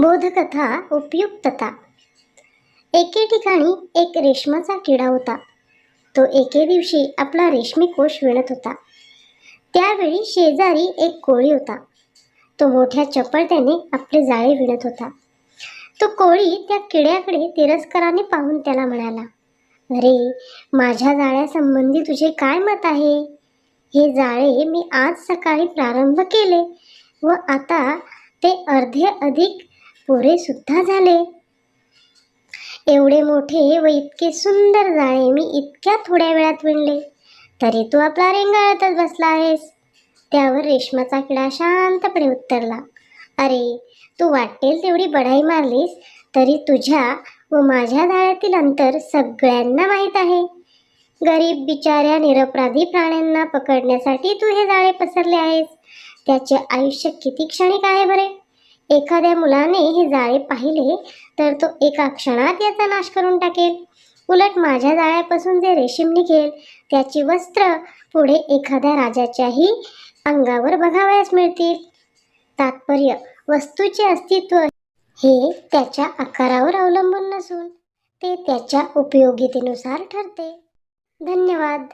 बोधकथा उपयुक्तता. एके ठिकाणी एक रेशमाचा किडा होता. तो एके दिवशी आपला रेशमी कोश विणत होता. त्यावेळी शेजारी एक कोळी होता. तो मोठ्या चपळत्याने आपले जाळे विणत होता. तो कोळी त्या किड्याकडे तिरस्काराने पाहून त्याला म्हणाला अरे माझ्या जाळ्यासंबंधी तुझे काय मत आहे? हे जाळे मी आज सकाळी प्रारंभ केले व आता ते अर्धे अधिक पोरेसुद्धा झाले. एवढे मोठे व इतके सुंदर जाळे मी इतक्या थोड्या वेळात विणले. तरी तू आपला रेंगाळतच बसला आहेस. त्यावर रेशमाचा किडा शांतपणे उत्तरला अरे तू वाटेल तेवढी बढाई मारलीस तरी तुझ्या व माझ्या जाळ्यातील अंतर सगळ्यांना माहीत आहे. गरीब बिचाऱ्या निरपराधी प्राण्यांना पकडण्यासाठी तू हे जाळे पसरले आहेस. त्याचे आयुष्य किती क्षणिक आहे बरे? एखाद्या मुलाने हे जाळे पाहिले तर तो एका क्षणात याचा नाश करून टाकेल. उलट माझ्या जाळ्यापासून जे रेशीम निघेल त्याची वस्त्र पुढे एखाद्या राजाच्याही अंगावर बघावयास मिळतील. तात्पर्य वस्तूचे अस्तित्व हे त्याच्या आकारावर अवलंबून नसून ते त्याच्या उपयोगितेनुसार ठरते. धन्यवाद.